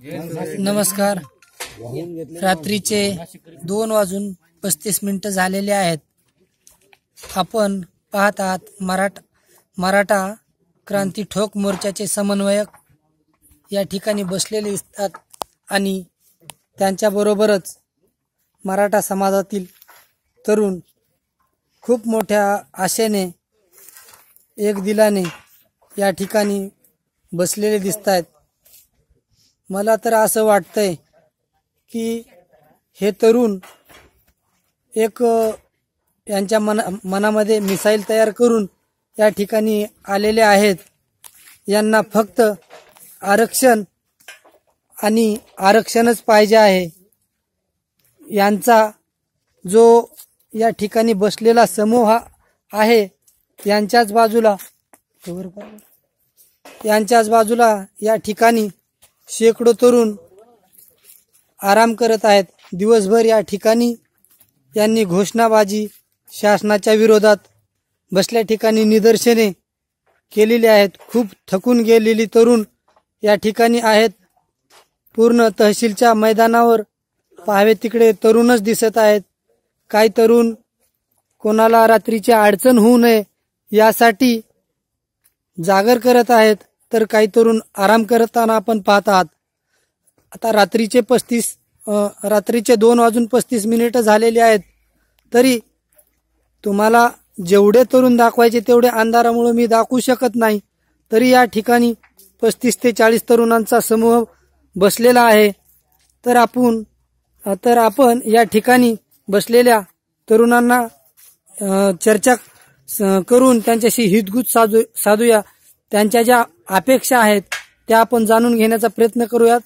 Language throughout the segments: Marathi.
नमस्कार. रात्रीचे दोन वाजून पस्तीस मिनिटं झालेले आहेत. आपण पाहत आहात मराठ मराठा क्रांती ठोक मोर्चाचे समन्वयक या ठिकाणी बसलेले दिसतात आणि त्यांच्याबरोबरच मराठा समाजातील तरुण खूप मोठ्या आशेने एक दिलाने या ठिकाणी बसलेले दिसत आहेत मला तर असं वाटतंय की हे तरुण एक यांच्या मना मनामध्ये मिसाईल तयार करून या ठिकाणी आलेले आहेत. यांना फक्त आरक्षण आणि आरक्षणच पाहिजे आहे. यांचा जो या ठिकाणी बसलेला समूह आहे यांच्याच बाजूला यांच्याच बाजूला या ठिकाणी शेकडो तरुण आराम करत आहेत. दिवसभर या ठिकाणी यांनी घोषणाबाजी शासनाच्या विरोधात बसल्या ठिकाणी निदर्शने केलेली आहेत. खूप थकून गेलेली तरुण या ठिकाणी आहेत. पूर्ण तहसीलच्या मैदानावर पाहावे तिकडे तरुणच दिसत आहेत. काही तरुण कोणाला रात्रीची अडचण होऊ नये यासाठी जागर करत आहेत. तर काही तरुण आराम करताना आपण पाहत आहात आता रात्रीचे पस्तीस रात्रीचे दोन वाजून पस्तीस मिनिटं झालेली आहेत. तरी तुम्हाला जेवढे तरुण दाखवायचे तेवढे अंधारामुळे मी दाखवू शकत नाही. तरी या ठिकाणी पस्तीस ते चाळीस तरुणांचा समूह बसलेला आहे. तर आपण तर आपण या ठिकाणी बसलेल्या तरुणांना चर्चा स- करून त्यांच्याशी हितगुज साधू साधूया. त्यांच्या ज्या अपेक्षा आहेत त्या आपण जाणून घेण्याचा प्रयत्न करूयात.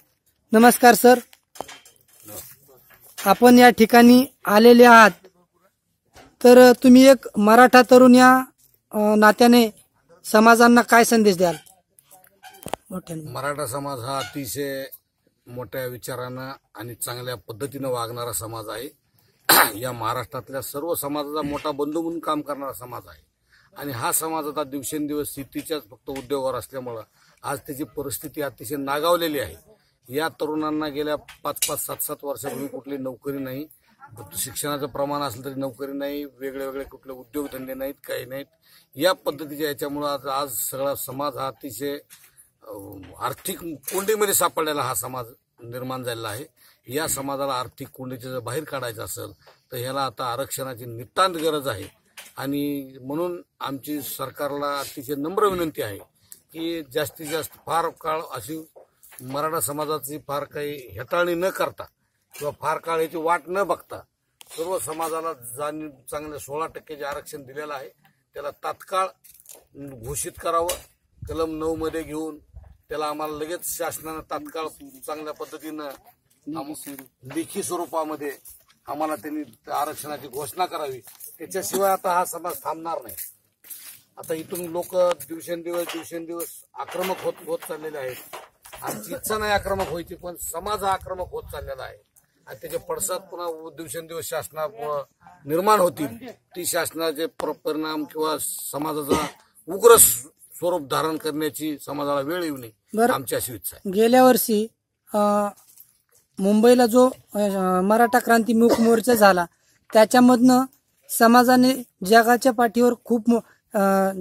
नमस्कार सर. आपण या ठिकाणी आलेले आहात. तर तुम्ही एक मराठा तरुण या नात्याने समाजांना काय संदेश द्याल? मराठा समाज हा अतिशय मोठ्या विचारानं आणि चांगल्या पद्धतीनं वागणारा समाज आहे. या महाराष्ट्रातल्या सर्व समाजाचा मोठा बंधू म्हणून काम करणारा समाज आहे. आणि हा समाज आता दिवसेंदिवस शेतीच्याच फक्त उद्योगावर असल्यामुळं आज त्याची परिस्थिती अतिशय नागावलेली आहे. या तरुणांना गेल्या पाच पाच सात सात वर्षापूर्वी कुठली नोकरी नाही. शिक्षणाचं प्रमाण असलं तरी नोकरी नाही. वेगळे वेगळे कुठले उद्योगधंदे नाहीत काही नाहीत. या पद्धतीच्या याच्यामुळं आज आज सगळा समाज हा अतिशय आर्थिक कोंडीमध्ये सापडलेला हा समाज निर्माण झालेला आहे. या समाजाला आर्थिक कोंडीचे जर बाहेर काढायचं असेल तर ह्याला आता आरक्षणाची नितांत गरज आहे. आणि म्हणून आमची सरकारला अतिशय नम्र विनंती आहे की जास्तीत जास्त फार काळ अशी मराठा समाजाची फार काही हेटाळणी न करता किंवा फार काळ याची वाट न बघता सर्व समाजाला जाणीव चांगलं सोळा टक्के जे आरक्षण दिलेलं आहे. त्याला तात्काळ घोषित करावं. कलम नऊ मध्ये घेऊन त्याला आम्हाला लगेच शासनानं तात्काळ चांगल्या पद्धतीनं लेखी स्वरूपामध्ये आम्हाला त्यांनी त्या आरक्षणाची घोषणा करावी. त्याच्याशिवाय आता हा समाज थांबणार नाही. आता इथून लोक दिवसेंदिवस दिवसेंदिवस आक्रमक होत होत चाललेले आहेत. आमची इच्छा नाही आक्रमक व्हायची पण समाज हा आक्रमक होत चाललेला आहे. आणि त्याचे पडसाद पुन्हा दिवसेंदिवस शासनामुळं निर्माण होतील. ती शासनाचे पर- परिणाम किंवा समाजाचा उग्र स्वरूप धारण करण्याची समाजाला वेळ येऊ नये. आमची अशी इच्छा आहे. गेल्या वर्षी मुंबईला जो मराठा क्रांती मुख मोर्चा झाला त्याच्यामधनं समाजाने जगाच्या पाठीवर खूप मो-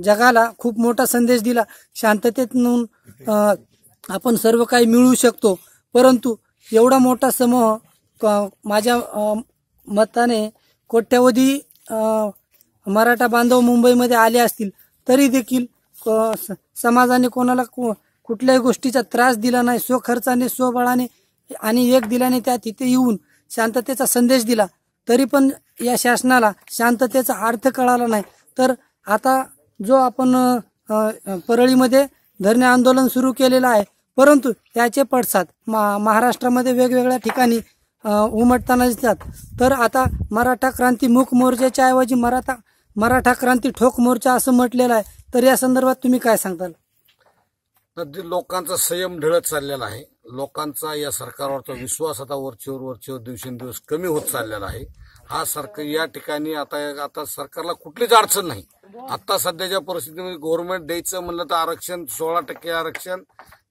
जगाला खूप मोठा संदेश दिला. शांततेतून अ, आपण सर्व काही मिळवू शकतो. परंतु एवढा मोठा समूह क- माझ्या मताने कोट्यवधी मराठा बांधव मुंबईमध्ये आले असतील तरी देखील स- समाजाने कोणाला कुठल्याही गोष्टीचा त्रास दिला नाही. स्वखर्चाने स्वबळाने आणि एक दिल्याने त्या तिथे येऊन शांततेचा संदेश दिला. तरी पण या शासनाला शांततेचा अर्थ कळाला नाही. तर आता जो आपण परळीमध्ये धरणे आंदोलन सुरू केलेलं आहे परंतु त्याचे पडसाद मा- महाराष्ट्रामध्ये वेगवेगळ्या ठिकाणी उमटताना दिसतात. तर आता मराठा क्रांती मूक मोर्चाच्या ऐवजी मराठा मराठा क्रांती ठोक मोर्चा असं म्हटलेलं आहे. तर या संदर्भात तुम्ही काय सांगताल? लोकांचा संयम ढळत चाललेला आहे लोकांचा या सरकारवरचा विश्वास आता वरचेवर वरचेवर दिवसेंदिवस कमी होत चाललेला आहे. हा सरकार या ठिकाणी आता आता सरकारला कुठलीच अडचण नाही. आता सध्याच्या परिस्थितीमध्ये गव्हर्नमेंट द्यायचं म्हणलं तर आरक्षण सोळा टक्के आरक्षण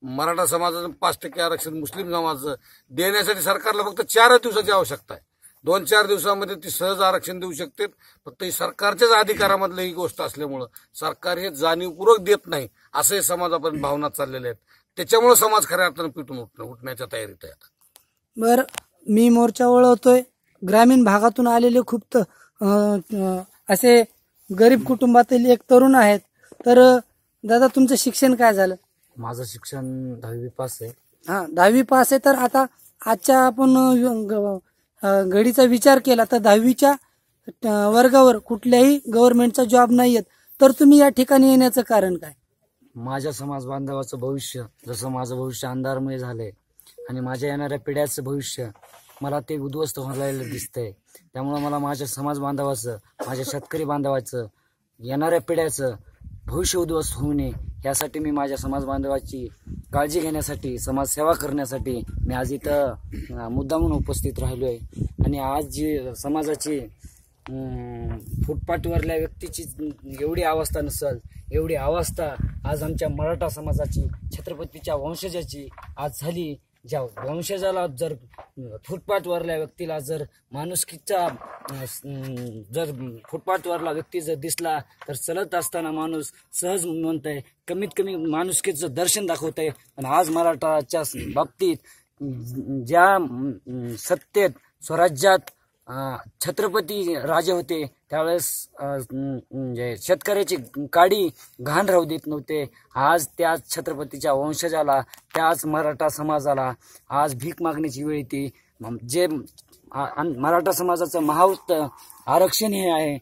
मराठा समाजाचं पाच टक्के आरक्षण मुस्लिम समाजाचं देण्यासाठी सरकारला फक्त चारच दिवसाची आवश्यकता आहे. दोन चार दिवसामध्ये ती सहज आरक्षण देऊ शकते. फक्त ही सरकारच्याच अधिकारामधलं ही गोष्ट असल्यामुळं सरकार हे जाणीवपूर्वक देत नाही असंही समाजापर्यंत भावना चाललेल्या आहेत. त्याच्यामुळे समाज खऱ्या अर्थानं पिटून उठणं उठण्याच्या तयारीत आहे आता. बर मी मोर्चा वळवतोय. ग्रामीण भागातून आलेले खूप त- अं, अं, असे गरीब कुटुंबातील एक तरुण आहेत. तर अं, दादा तुमचं शिक्षण काय झालं? माझं शिक्षण दहावी पास आहे. हा दहावी पास आहे. तर आता आजच्या आपण अं, ग- अं, घडीचा विचार केला तर दहावीच्या अं, वर्गावर कुठल्याही गव्हर्नमेंटचा जॉब नाही आहेत तर तुम्ही या ठिकाणी येण्याचं कारण काय? माझ्या समाज बांधवाचं भविष्य जसं माझं भविष्य अंधारमय झालंय आणि माझ्या येणाऱ्या पिढ्याचं भविष्य मला ते उद्ध्वस्त व्हायला दिसतंय. त्यामुळं मला माझ्या समाज बांधवाचं माझ्या शेतकरी बांधवाचं येणाऱ्या पिढ्याचं भविष्य उद्ध्वस्त होऊ नये. यासाठी मी माझ्या समाज बांधवाची काळजी घेण्यासाठी समाजसेवा करण्यासाठी मी आज इथं अं, मुद्दामून उपस्थित राहिलो आहे आणि आज जी समाजाची फुटपाथवरल्या व्यक्तीची एवढी अवस्था नसल एवढी अवस्था आज आमच्या मराठा समाजाची छत्रपतीच्या वंशजाची आज झाली. ज्या वंशजाला जर फुटपाथवरल्या व्यक्तीला जर माणुसकीचा जर फुटपाथवरला व्यक्ती जर दिसला तर चलत असताना माणूस सहज म्हणतंय कमीत कमी माणुसकीचं दर्शन दाखवतंय. पण आज मराठाच्या बाबतीत ज्या सत्तेत स्वराज्यात छत्रपती राजे होते. त्यावेळेस म्हणजे शेतकऱ्याची काडी घाण राहू देत नव्हते. आज त्याच छत्रपतीच्या वंशजाला त्याच मराठा समाजाला आज भीक मागण्याची वेळ येते. जे मराठा समाजाचं महावृत्त आरक्षण हे आहे.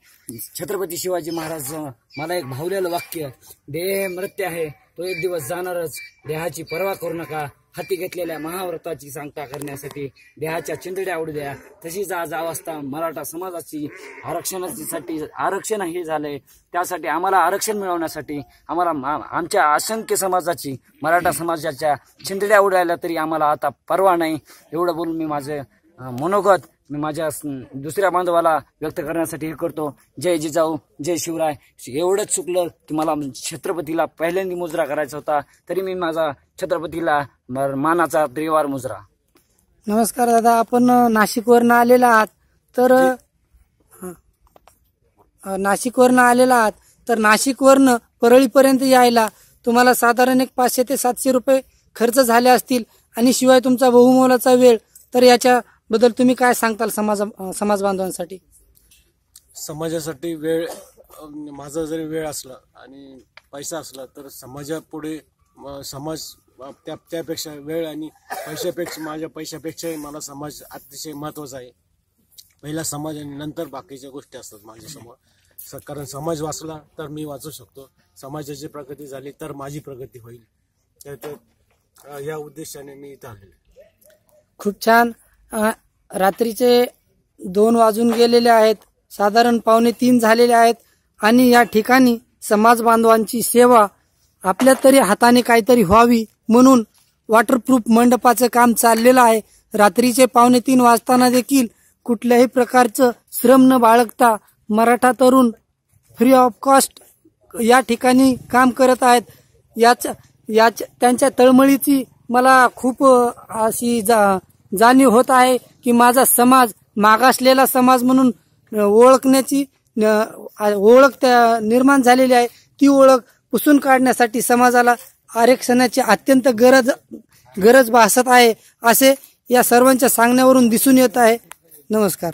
छत्रपती शिवाजी महाराज मला एक भावलेलं वाक्य देह मृत्यू आहे तो एक दिवस जाणारच. देहाची पर्वा करू नका. हाती घेतलेल्या महाव्रताची सांगता करण्यासाठी देहाच्या चिंदड्या उडू द्या. तशीच आज अवस्था मराठा समाजाची आरक्षणासाठी आरक्षण हे झालंय. त्यासाठी आम्हाला आरक्षण मिळवण्यासाठी आम्हाला आमच्या असंख्य समाजाची मराठा समाजाच्या चिंदड्या उडायला तरी आम्हाला आता परवा नाही. एवढं बोलून मी माझं मनोगत मी माझ्या दुसऱ्या बांधवाला व्यक्त करण्यासाठी हे करतो. जय जिजाऊ जय शिवराय. एवढंच चुकलं की मला छत्रपतीला पहिल्यांदा मुजरा करायचा होता. तरी मी माझा छत्रपतीला मानाचा त्रिवार मुजरा. नमस्कार दादा आपण नाशिकवरनं आलेला आहात. तर नाशिकवरनं आलेला आहात. तर नाशिकवरनं परळीपर्यंत यायला तुम्हाला साधारण एक पाचशे ते सातशे रुपये खर्च झाले असतील आणि शिवाय तुमचा बहुमोलाचा वेळ तर याच्या याच्याबद्दल तुम्ही काय सांगताल समाज समाज बांधवांसाठी? समाजासाठी वेळ माझा जरी वेळ असला आणि पैसा असला तर समाजापुढे समाज त्या त्यापेक्षा वेळ आणि पैशापेक्षा माझ्या पैशापेक्षाही मला समाज अतिशय महत्त्वाचा आहे. पहिला समाज आणि नंतर बाकीच्या गोष्टी असतात माझ्यासमोर. कारण समाज वाचला तर मी वाचू शकतो. समाजाची प्रगती झाली तर माझी प्रगती होईल. तर या उद्देशाने मी इथं आलेलो. खूप छान. रात्रीचे दोन वाजून गेलेले आहेत. साधारण पावणे तीन झालेले आहेत. आणि या ठिकाणी समाज बांधवांची सेवा आपल्या तरी हाताने काहीतरी व्हावी म्हणून वॉटरप्रूफ मंडपाचं काम चाललेलं आहे. रात्रीचे पावणे तीन वाजताना देखील कुठल्याही प्रकारचं श्रम न बाळगता मराठा तरुण फ्री ऑफ कॉस्ट या ठिकाणी काम करत आहेत. याच याच त्यांच्या तळमळीची मला खूप अशी जा जाणीव होत आहे की माझा समाज मागासलेला समाज म्हणून ओळखण्याची ओळख त्या निर्माण झालेली आहे. ती ओळख पुसून काढण्यासाठी समाजाला आरक्षणाची अत्यंत गरज गरज भासत आहे असे या सर्वांच्या सांगण्यावरून दिसून येत आहे. नमस्कार.